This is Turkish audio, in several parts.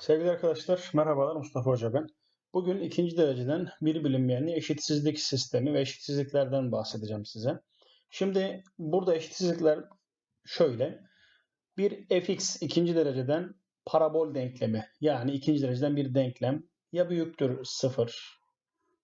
Sevgili arkadaşlar, merhabalar Mustafa Hoca ben. Bugün ikinci dereceden bir bilinmeyenli eşitsizlik sistemi ve eşitsizliklerden bahsedeceğim size. Şimdi burada eşitsizlikler şöyle. Bir fx ikinci dereceden parabol denklemi yani ikinci dereceden bir denklem ya büyüktür 0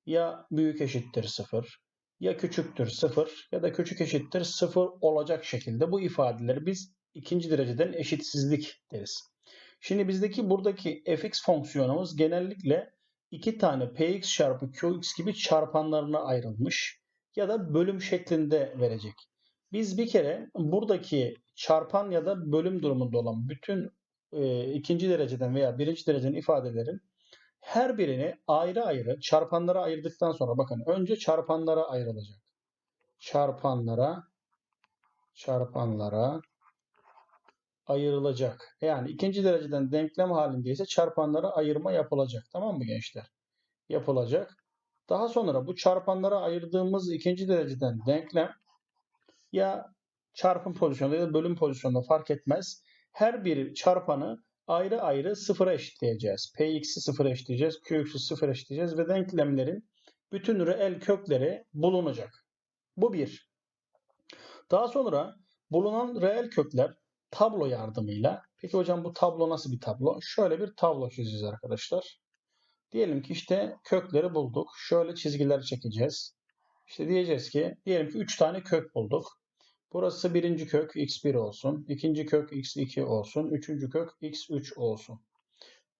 ya büyük eşittir 0 ya küçüktür 0 ya da küçük eşittir 0 olacak şekilde bu ifadeleri biz ikinci dereceden eşitsizlik deriz. Şimdi bizdeki buradaki fx fonksiyonumuz genellikle iki tane px çarpı qx gibi çarpanlarına ayrılmış ya da bölüm şeklinde verecek. Biz bir kere buradaki çarpan ya da bölüm durumunda olan bütün e, ikinci dereceden veya birinci dereceden ifadelerin her birini ayrı ayrı çarpanlara ayırdıktan sonra bakın önce çarpanlara ayrılacak. Çarpanlara çarpanlara ayrılacak. Yani ikinci dereceden denklem halindeyse çarpanlara ayırma yapılacak. Tamam mı gençler? Yapılacak. Daha sonra bu çarpanlara ayırdığımız ikinci dereceden denklem ya çarpım pozisyonunda ya da bölüm pozisyonunda fark etmez. Her bir çarpanı ayrı ayrı sıfıra eşitleyeceğiz. Px'i sıfıra eşitleyeceğiz. Qx'i sıfıra eşitleyeceğiz ve denklemlerin bütün reel kökleri bulunacak. Bu bir. Daha sonra bulunan reel kökler tablo yardımıyla. Peki hocam bu tablo nasıl bir tablo? Şöyle bir tablo çizeceğiz arkadaşlar. Diyelim ki işte kökleri bulduk. Şöyle çizgiler çekeceğiz. İşte diyeceğiz ki diyelim ki 3 tane kök bulduk. Burası birinci kök x1 olsun. ikinci kök x2 olsun. Üçüncü kök x3 olsun.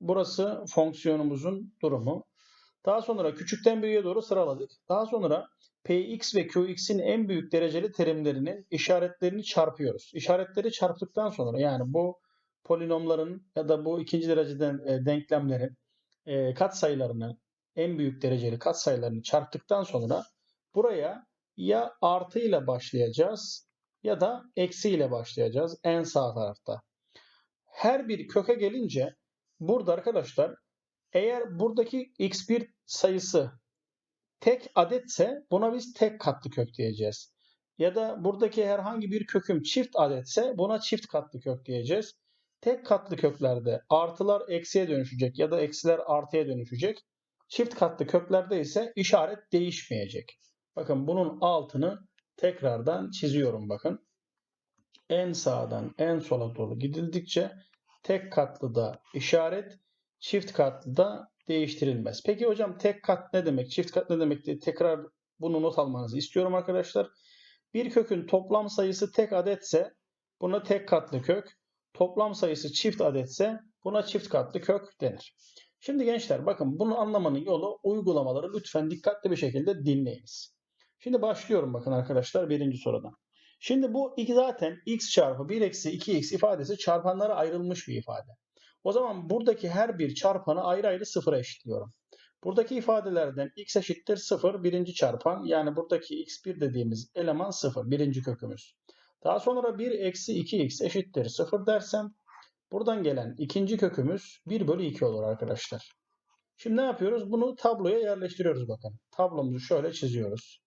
Burası fonksiyonumuzun durumu. Daha sonra küçükten büyüğe doğru sıraladık. Daha sonra Px ve Qx'in en büyük dereceli terimlerinin işaretlerini çarpıyoruz. İşaretleri çarptıktan sonra yani bu polinomların ya da bu ikinci dereceden e, denklemlerin e, katsayılarını en büyük dereceli katsayılarını çarptıktan sonra buraya ya artı ile başlayacağız ya da eksi ile başlayacağız en sağ tarafta. Her bir köke gelince burada arkadaşlar eğer buradaki x1 sayısı tek adetse buna biz tek katlı kök diyeceğiz. Ya da buradaki herhangi bir köküm çift adetse buna çift katlı kök diyeceğiz. Tek katlı köklerde artılar eksiye dönüşecek ya da eksiler artıya dönüşecek. Çift katlı köklerde ise işaret değişmeyecek. Bakın bunun altını tekrardan çiziyorum bakın. En sağdan en sola doğru gidildikçe tek katlı da işaret, çift katlı da değiştirilmez. Peki hocam tek kat ne demek? Çift kat ne demek diye tekrar bunu not almanızı istiyorum arkadaşlar. Bir kökün toplam sayısı tek adetse buna tek katlı kök. Toplam sayısı çift adetse buna çift katlı kök denir. Şimdi gençler bakın bunu anlamanın yolu uygulamaları lütfen dikkatli bir şekilde dinleyiniz. Şimdi başlıyorum bakın arkadaşlar birinci sorudan. Şimdi bu zaten x çarpı 1 eksi 2x ifadesi çarpanlara ayrılmış bir ifade. O zaman buradaki her bir çarpanı ayrı ayrı sıfıra eşitliyorum. Buradaki ifadelerden x eşittir 0 birinci çarpan yani buradaki x1 dediğimiz eleman 0 birinci kökümüz. Daha sonra 1 eksi 2x eşittir 0 dersem buradan gelen ikinci kökümüz 1 bölü 2 olur arkadaşlar. Şimdi ne yapıyoruz? Bunu tabloya yerleştiriyoruz bakın. Tablomuzu şöyle çiziyoruz.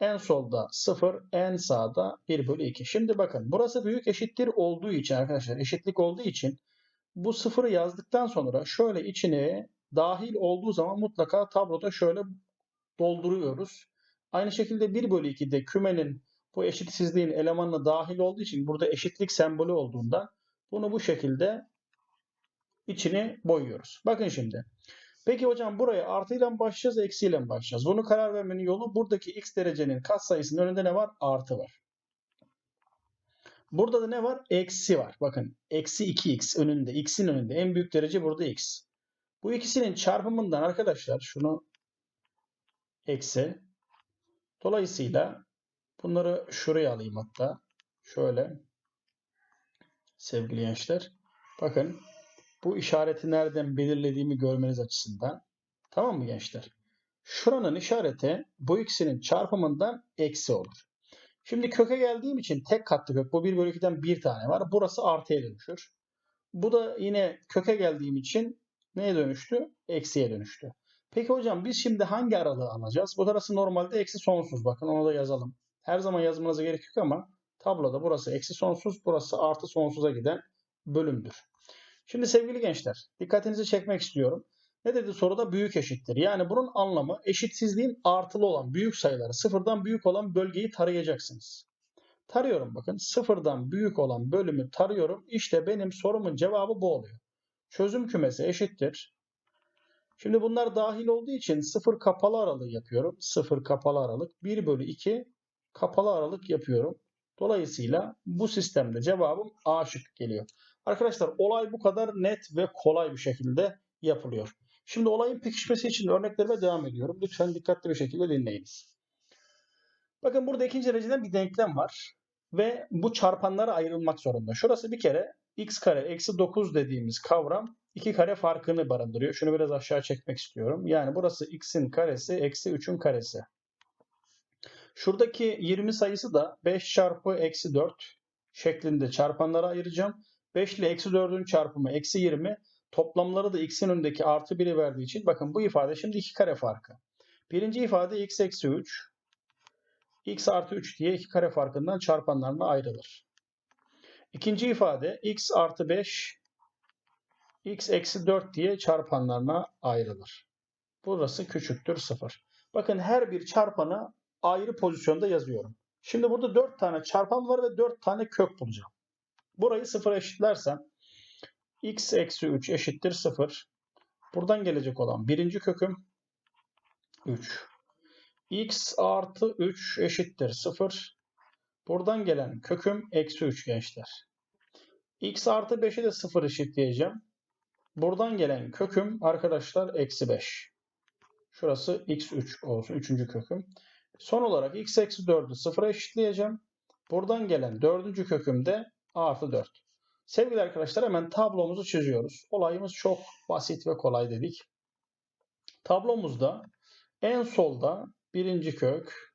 En solda 0, en sağda 1 bölü 2. Şimdi bakın burası büyük eşittir olduğu için arkadaşlar eşitlik olduğu için bu sıfırı yazdıktan sonra şöyle içine dahil olduğu zaman mutlaka tabloda şöyle dolduruyoruz. Aynı şekilde 1 bölü 2'de kümenin bu eşitsizliğin elemanına dahil olduğu için burada eşitlik sembolü olduğunda bunu bu şekilde içini boyuyoruz. Bakın şimdi. Peki hocam buraya artıyla mı başlayacağız, eksiyle mi başlayacağız? Bunu karar vermenin yolu buradaki x derecenin katsayısının önünde ne var? Artı var. Burada da ne var? Eksi var. Bakın eksi 2x önünde. X'in önünde. En büyük derece burada x. Bu ikisinin çarpımından arkadaşlar şunu eksi. Dolayısıyla bunları şuraya alayım hatta. Şöyle. Sevgili gençler. Bakın bu işareti nereden belirlediğimi görmeniz açısından. Tamam mı gençler? Şuranın işareti bu ikisinin çarpımından eksi olur. Şimdi köke geldiğim için tek katlı kök. Bu 1 bölü 2'den bir tane var. Burası artıya dönüşür. Bu da yine köke geldiğim için neye dönüştü? Eksiye dönüştü. Peki hocam biz şimdi hangi aralığı alacağız? Bu arası normalde eksi sonsuz. Bakın onu da yazalım. Her zaman yazmanıza gerek yok ama tabloda burası eksi sonsuz, burası artı sonsuza giden bölümdür. Şimdi sevgili gençler dikkatinizi çekmek istiyorum. Ne dedi soruda? Büyük eşittir. Yani bunun anlamı eşitsizliğin artılı olan büyük sayıları sıfırdan büyük olan bölgeyi tarayacaksınız. Tarıyorum bakın. Sıfırdan büyük olan bölümü tarıyorum. İşte benim sorumun cevabı bu oluyor. Çözüm kümesi eşittir. Şimdi bunlar dahil olduğu için sıfır kapalı aralığı yapıyorum. Sıfır kapalı aralık. 1 bölü 2 kapalı aralık yapıyorum. Dolayısıyla bu sistemde cevabım A şık geliyor. Arkadaşlar olay bu kadar net ve kolay bir şekilde yapılıyor. Şimdi olayın pekişmesi için örneklerime devam ediyorum. Lütfen dikkatli bir şekilde dinleyiniz. Bakın burada ikinci dereceden bir denklem var. Ve bu çarpanlara ayrılmak zorunda. Şurası bir kere x kare eksi 9 dediğimiz kavram 2 kare farkını barındırıyor. Şunu biraz aşağı çekmek istiyorum. Yani burası x'in karesi eksi 3'ün karesi. Şuradaki 20 sayısı da 5 çarpı eksi 4 şeklinde çarpanlara ayıracağım. 5 ile eksi 4'ün çarpımı eksi 20. Toplamları da x'in önündeki artı 1'i verdiği için bakın bu ifade şimdi 2 kare farkı. Birinci ifade x eksi 3. x artı 3 diye 2 kare farkından çarpanlarına ayrılır. İkinci ifade x artı 5 x eksi 4 diye çarpanlarına ayrılır. Burası küçüktür 0. Bakın her bir çarpanı ayrı pozisyonda yazıyorum. Şimdi burada 4 tane çarpan var ve 4 tane kök bulacağım. Burayı 0'a eşitlersem x eksi 3 eşittir 0. Buradan gelecek olan birinci köküm 3. x artı 3 eşittir 0. Buradan gelen köküm eksi 3 gençler. x artı 5'i de 0 eşitleyeceğim. Buradan gelen köküm arkadaşlar eksi 5. Şurası x3 olsun. Üçüncü köküm. Son olarak x eksi 4'ü 0'a eşitleyeceğim. Buradan gelen dördüncü köküm de artı 4. Sevgili arkadaşlar hemen tablomuzu çiziyoruz. Olayımız çok basit ve kolay dedik. Tablomuzda en solda birinci kök,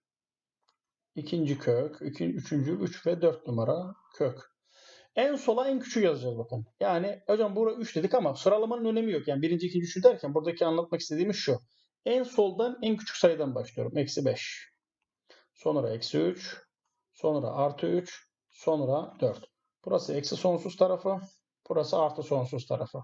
ikinci kök, üçüncü, üç ve dört numara kök. En sola en küçük yazacağız bakın. Yani hocam burada 3 dedik ama sıralamanın önemi yok. Yani birinci, ikinci, üçüncü derken buradaki anlatmak istediğimiz şu. En soldan en küçük sayıdan başlıyorum. Eksi 5. Sonra eksi 3. Sonra artı 3. Sonra 4. Burası eksi sonsuz tarafı. Burası artı sonsuz tarafı.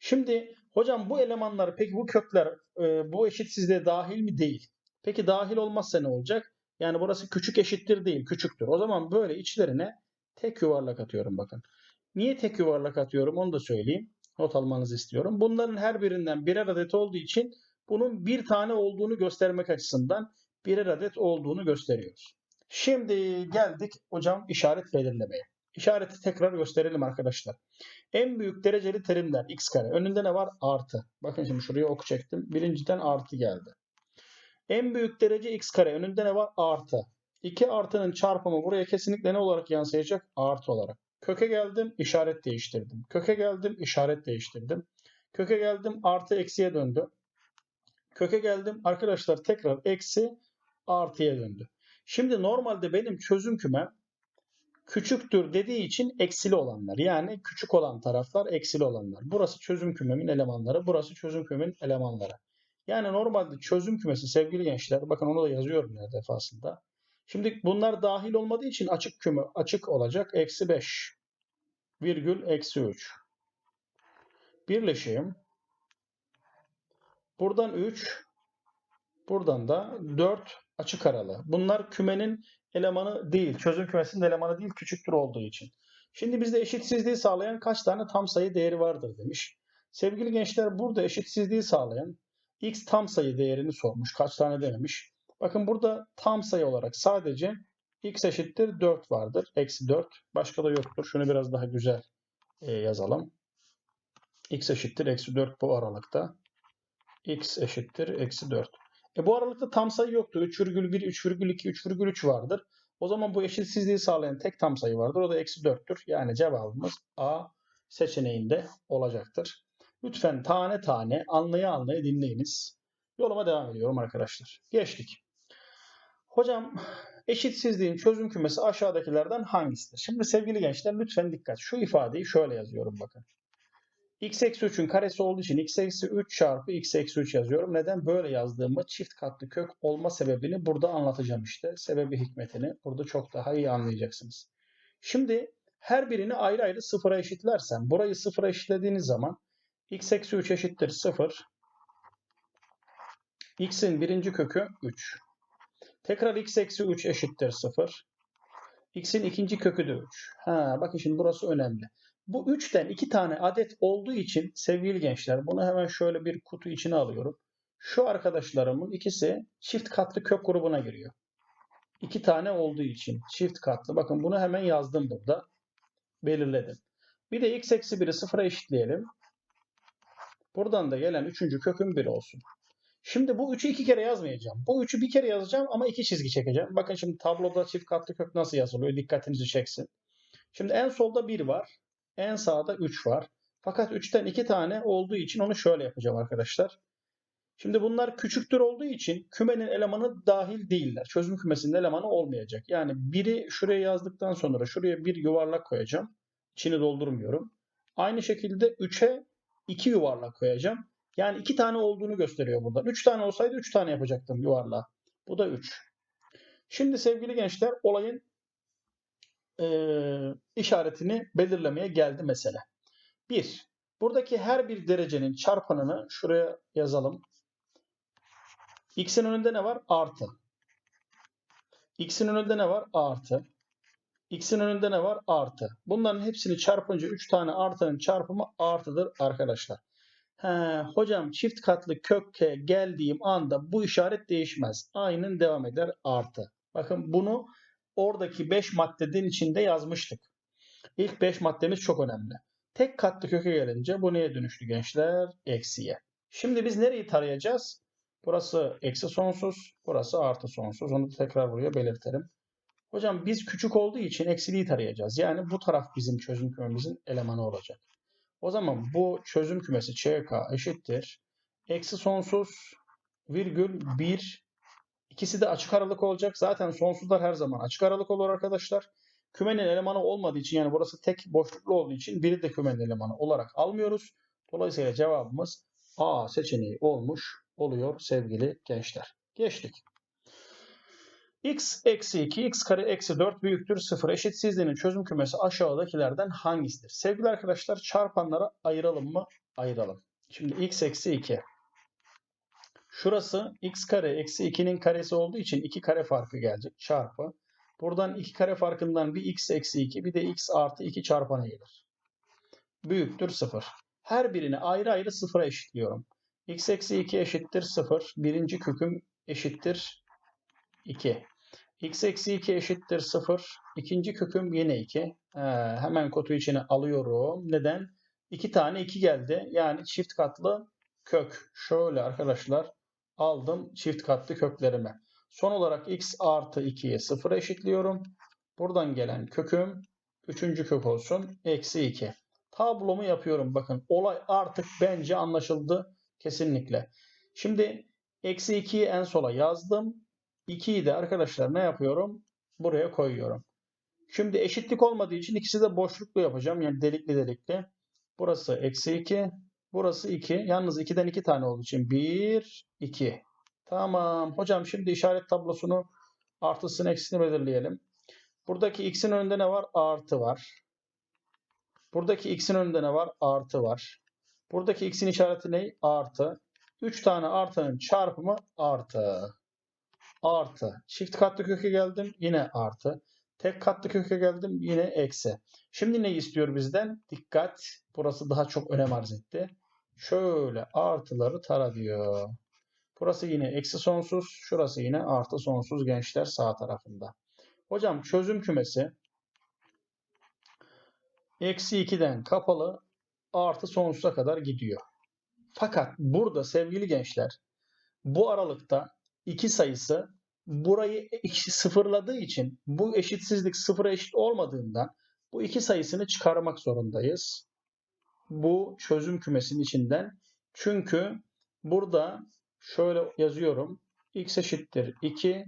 Şimdi hocam bu elemanlar peki bu kökler e, bu eşitsizliğe dahil mi değil? Peki dahil olmazsa ne olacak? Yani burası küçük eşittir değil küçüktür. O zaman böyle içlerine tek yuvarlak atıyorum bakın. Niye tek yuvarlak atıyorum onu da söyleyeyim. Not almanızı istiyorum. Bunların her birinden birer adet olduğu için bunun bir tane olduğunu göstermek açısından birer adet olduğunu gösteriyoruz. Şimdi geldik hocam işaret belirlemeye. İşareti tekrar gösterelim arkadaşlar. En büyük dereceli terimler x kare. Önünde ne var? Artı. Bakın şimdi şuraya ok çektim. Birinciden artı geldi. En büyük derece x kare. Önünde ne var? Artı. 2 artının çarpımı buraya kesinlikle ne olarak yansıyacak? Artı olarak. Köke geldim, işaret değiştirdim. Köke geldim, işaret değiştirdim. Köke geldim, artı eksiye döndü. Köke geldim, arkadaşlar tekrar eksi artıya döndü. Şimdi normalde benim çözüm kümem küçüktür dediği için eksili olanlar. Yani küçük olan taraflar eksili olanlar. Burası çözüm kümemin elemanları, burası çözüm kümemin elemanları. Yani normalde çözüm kümesi sevgili gençler, bakın onu da yazıyorum her defasında. Şimdi bunlar dahil olmadığı için açık küme açık olacak. Eksi 5 virgül eksi 3. Birleşeyim. Buradan 3 buradan da 4 açık aralı. Bunlar kümenin elemanı değil. Çözüm kümesinin elemanı değil. Küçüktür olduğu için. Şimdi bizde eşitsizliği sağlayan kaç tane tam sayı değeri vardır demiş. Sevgili gençler burada eşitsizliği sağlayan x tam sayı değerini sormuş. Kaç tane dememiş. Bakın burada tam sayı olarak sadece x eşittir 4 vardır. Eksi 4. Başka da yoktur. Şunu biraz daha güzel e, yazalım. x eşittir eksi 4 bu aralıkta. x eşittir eksi 4. E bu aralıkta tam sayı yoktu. 3,1, 3,2, 3,3 vardır. O zaman bu eşitsizliği sağlayan tek tam sayı vardır. O da eksi 4'tür. Yani cevabımız A seçeneğinde olacaktır. Lütfen tane tane anlaya anlaya dinleyiniz. Yoluma devam ediyorum arkadaşlar. Geçtik. Hocam eşitsizliğin çözüm kümesi aşağıdakilerden hangisidir? Şimdi sevgili gençler lütfen dikkat. Şu ifadeyi şöyle yazıyorum bakın. X eksi 3'ün karesi olduğu için x eksi 3 çarpı x eksi 3 yazıyorum. Neden? Böyle yazdığımı çift katlı kök olma sebebini burada anlatacağım işte. Sebebi hikmetini burada çok daha iyi anlayacaksınız. Şimdi Her birini ayrı ayrı sıfıra eşitlersem, burayı sıfıra eşitlediğiniz zaman x eksi 3 eşittir 0. x'in birinci kökü 3. Tekrar x eksi 3 eşittir 0. x'in ikinci kökü de 3. Ha, bakın şimdi burası önemli. Bu 3'ten 2 tane adet olduğu için sevgili gençler bunu hemen şöyle bir kutu içine alıyorum. Şu arkadaşlarımın ikisi çift katlı kök grubuna giriyor. 2 tane olduğu için çift katlı. Bakın bunu hemen yazdım burada. Belirledim. Bir de x eksi 1'i sıfıra eşitleyelim. Buradan da gelen üçüncü kökün 1 olsun. Şimdi bu 3'ü iki kere yazmayacağım. Bu 3'ü bir kere yazacağım ama iki çizgi çekeceğim. Bakın şimdi tabloda çift katlı kök nasıl yazılıyor? Dikkatinizi çeksin. Şimdi en solda 1 var. En sağda 3 var. Fakat 3'ten 2 tane olduğu için onu şöyle yapacağım arkadaşlar. Şimdi bunlar küçüktür olduğu için kümenin elemanı dahil değiller. Çözüm kümesinin elemanı olmayacak. Yani biri şuraya yazdıktan sonra şuraya bir yuvarlak koyacağım. İçini doldurmuyorum. Aynı şekilde 3'e 2 yuvarlak koyacağım. Yani 2 tane olduğunu gösteriyor burada. 3 tane olsaydı 3 tane yapacaktım yuvarlağı. Bu da 3. Şimdi sevgili gençler olayın e, işaretini belirlemeye geldi mesele. 1. Buradaki her bir derecenin çarpanını şuraya yazalım. X'in önünde ne var? Artı. X'in önünde ne var? Artı. X'in önünde ne var? Artı. Bunların hepsini çarpınca 3 tane artının çarpımı artıdır arkadaşlar. He, hocam çift katlı köke geldiğim anda bu işaret değişmez. Aynen devam eder artı. Bakın bunu oradaki 5 maddenin içinde yazmıştık. İlk 5 maddemiz çok önemli. Tek katlı köke gelince bu neye dönüştü gençler? Eksiye. Şimdi biz nereyi tarayacağız? Burası eksi sonsuz, burası artı sonsuz. Onu tekrar buraya belirtelim. Hocam biz küçük olduğu için eksiliği tarayacağız. Yani bu taraf bizim çözüm kümemizin elemanı olacak. O zaman bu çözüm kümesi ÇK eşittir. Eksi sonsuz virgül 1 İkisi de açık aralık olacak. Zaten sonsuzlar her zaman açık aralık olur arkadaşlar. Kümenin elemanı olmadığı için yani burası tek boşluklu olduğu için biri de kümenin elemanı olarak almıyoruz. Dolayısıyla cevabımız A seçeneği olmuş oluyor sevgili gençler. Geçtik. x eksi 2, x kare eksi 4 büyüktür 0 eşitsizliğinin çözüm kümesi aşağıdakilerden hangisidir? Sevgili arkadaşlar çarpanlara ayıralım mı? Ayıralım. Şimdi x eksi 2. Şurası x kare eksi 2'nin karesi olduğu için 2 kare farkı gelecek çarpı. Buradan 2 kare farkından bir x eksi 2 bir de x artı 2 çarpana gelir. Büyüktür 0. Her birini ayrı ayrı sıfıra eşitliyorum. x eksi 2 eşittir 0. Birinci köküm eşittir 2. x eksi 2 eşittir 0. İkinci köküm yine 2. Ee, hemen kotu içine alıyorum. Neden? 2 tane 2 geldi. Yani çift katlı kök. Şöyle arkadaşlar aldım çift katlı köklerime. Son olarak x artı 2'ye 0 eşitliyorum. Buradan gelen köküm 3. kök olsun. Eksi 2. Tablomu yapıyorum. Bakın olay artık bence anlaşıldı. Kesinlikle. Şimdi eksi 2'yi en sola yazdım. 2'yi de arkadaşlar ne yapıyorum? Buraya koyuyorum. Şimdi eşitlik olmadığı için ikisi de boşluklu yapacağım. Yani delikli delikli. Burası eksi 2. Burası 2. Yalnız 2'den 2 tane olduğu için 1, 2. Tamam. Hocam şimdi işaret tablosunu artısını eksisini belirleyelim. Buradaki x'in önünde ne var? Artı var. Buradaki x'in önünde ne var? Artı var. Buradaki x'in işareti ne? Artı. 3 tane artının çarpımı artı. Artı. Çift katlı köke geldim. Yine artı. Tek katlı köke geldim. Yine eksi. Şimdi ne istiyor bizden? Dikkat. Burası daha çok önem arz etti. Şöyle artıları tara diyor. Burası yine eksi sonsuz. Şurası yine artı sonsuz gençler sağ tarafında. Hocam çözüm kümesi eksi 2'den kapalı artı sonsuza kadar gidiyor. Fakat burada sevgili gençler bu aralıkta iki sayısı burayı sıfırladığı için bu eşitsizlik sıfıra eşit olmadığından bu iki sayısını çıkarmak zorundayız. Bu çözüm kümesinin içinden. Çünkü burada şöyle yazıyorum. x eşittir 2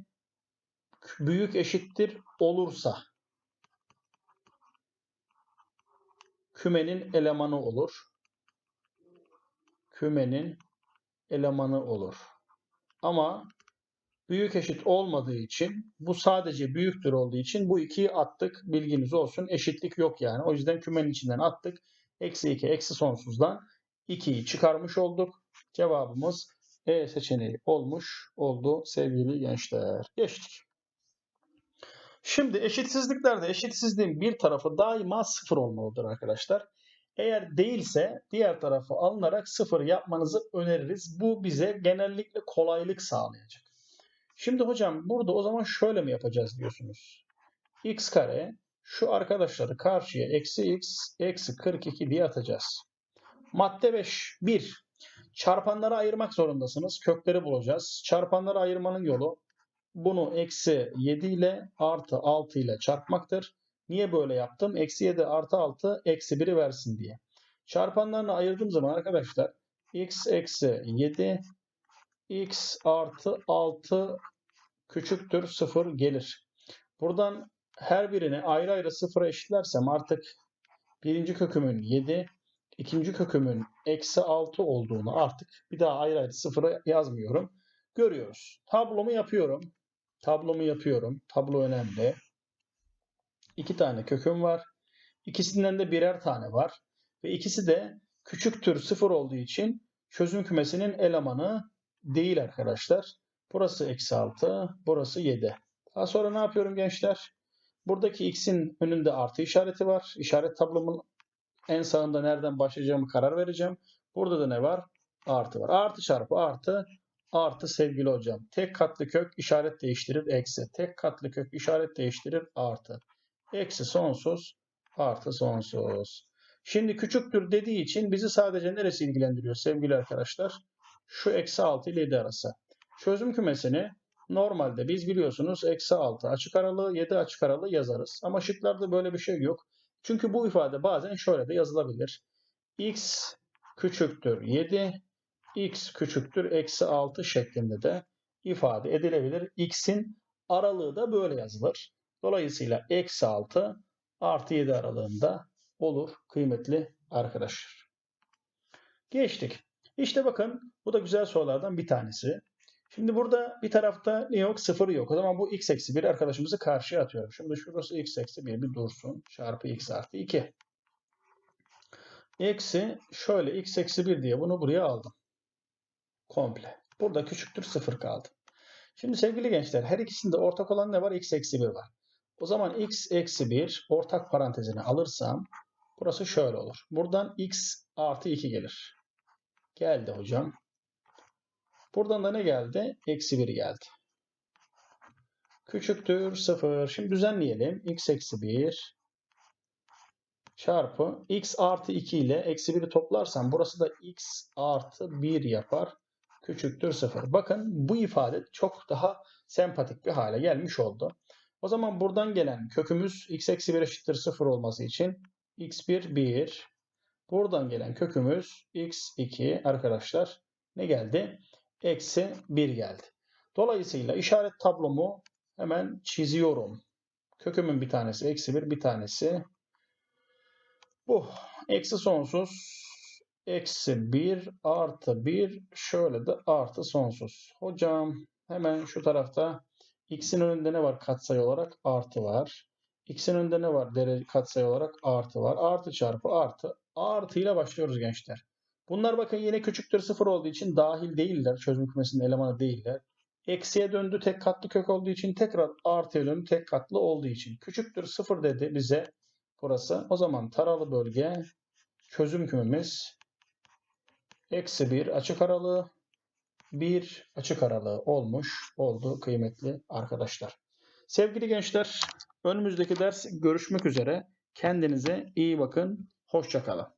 büyük eşittir olursa kümenin elemanı olur. Kümenin elemanı olur. Ama büyük eşit olmadığı için bu sadece büyüktür olduğu için bu 2'yi attık. Bilginiz olsun. Eşitlik yok yani. O yüzden kümenin içinden attık. Eksi 2 eksi sonsuzdan 2'yi çıkarmış olduk. Cevabımız E seçeneği olmuş oldu sevgili gençler. Geçtik. Şimdi eşitsizliklerde eşitsizliğin bir tarafı daima sıfır olmalıdır arkadaşlar. Eğer değilse diğer tarafı alınarak sıfır yapmanızı öneririz. Bu bize genellikle kolaylık sağlayacak. Şimdi hocam burada o zaman şöyle mi yapacağız diyorsunuz. x kare şu arkadaşları karşıya eksi x eksi 42 diye atacağız. Madde 5. 1. Çarpanları ayırmak zorundasınız. Kökleri bulacağız. Çarpanları ayırmanın yolu bunu eksi 7 ile artı 6 ile çarpmaktır. Niye böyle yaptım? Eksi 7 artı 6 eksi 1'i versin diye. Çarpanlarını ayırdığım zaman arkadaşlar x eksi 7 x artı 6 küçüktür 0 gelir. Buradan her birini ayrı ayrı sıfıra eşitlersem artık birinci kökümün 7, ikinci kökümün eksi 6 olduğunu artık bir daha ayrı ayrı sıfıra yazmıyorum. Görüyoruz. Tablomu yapıyorum. Tablomu yapıyorum. Tablo önemli. İki tane köküm var. İkisinden de birer tane var. Ve ikisi de küçüktür sıfır olduğu için çözüm kümesinin elemanı değil arkadaşlar. Burası eksi 6, burası 7. Daha sonra ne yapıyorum gençler? Buradaki x'in önünde artı işareti var. İşaret tablomun en sağında nereden başlayacağımı karar vereceğim. Burada da ne var? Artı var. Artı çarpı artı artı sevgili hocam. Tek katlı kök işaret değiştirir eksi. Tek katlı kök işaret değiştirir artı. Eksi sonsuz artı sonsuz. Şimdi küçüktür dediği için bizi sadece neresi ilgilendiriyor sevgili arkadaşlar? Şu eksi 6 ile 7 arası. Çözüm kümesini normalde biz biliyorsunuz eksi 6 açık aralığı 7 açık aralığı yazarız. Ama şıklarda böyle bir şey yok. Çünkü bu ifade bazen şöyle de yazılabilir. x küçüktür 7 x küçüktür eksi 6 şeklinde de ifade edilebilir. x'in aralığı da böyle yazılır. Dolayısıyla eksi 6 artı 7 aralığında olur kıymetli arkadaşlar. Geçtik. İşte bakın bu da güzel sorulardan bir tanesi. Şimdi burada bir tarafta ne yok? Sıfır yok. O zaman bu x eksi 1 arkadaşımızı karşıya atıyorum. Şimdi şurası x eksi 1 bir dursun. Çarpı x artı 2. Eksi şöyle x eksi 1 diye bunu buraya aldım. Komple. Burada küçüktür 0 kaldı. Şimdi sevgili gençler her ikisinde ortak olan ne var? x eksi 1 var. O zaman x eksi 1 ortak parantezini alırsam burası şöyle olur. Buradan x artı 2 gelir. Geldi hocam. Buradan da ne geldi? Eksi 1 geldi. Küçüktür 0. Şimdi düzenleyelim. x eksi 1 çarpı x artı 2 ile eksi 1'i toplarsam burası da x artı 1 yapar. Küçüktür 0. Bakın bu ifade çok daha sempatik bir hale gelmiş oldu. O zaman buradan gelen kökümüz x eksi 1 eşittir 0 olması için x1 1. Buradan gelen kökümüz x2 arkadaşlar ne geldi? Eksi 1 geldi. Dolayısıyla işaret tablomu hemen çiziyorum. Kökümün bir tanesi eksi 1 bir tanesi bu. Eksi sonsuz eksi 1 artı 1 şöyle de artı sonsuz. Hocam hemen şu tarafta x'in önünde ne var katsayı olarak? Artı var. x'in önünde ne var derece katsayı olarak? Artı var. Artı çarpı artı. Artı ile başlıyoruz gençler. Bunlar bakın yine küçüktür sıfır olduğu için dahil değiller. Çözüm kümesinin elemanı değiller. Eksiye döndü tek katlı kök olduğu için tekrar artıya döndü tek katlı olduğu için. Küçüktür sıfır dedi bize burası. O zaman taralı bölge çözüm kümemiz eksi 1 açık aralığı 1 açık aralığı olmuş oldu kıymetli arkadaşlar. Sevgili gençler önümüzdeki ders görüşmek üzere. Kendinize iyi bakın. Hoşçakalın.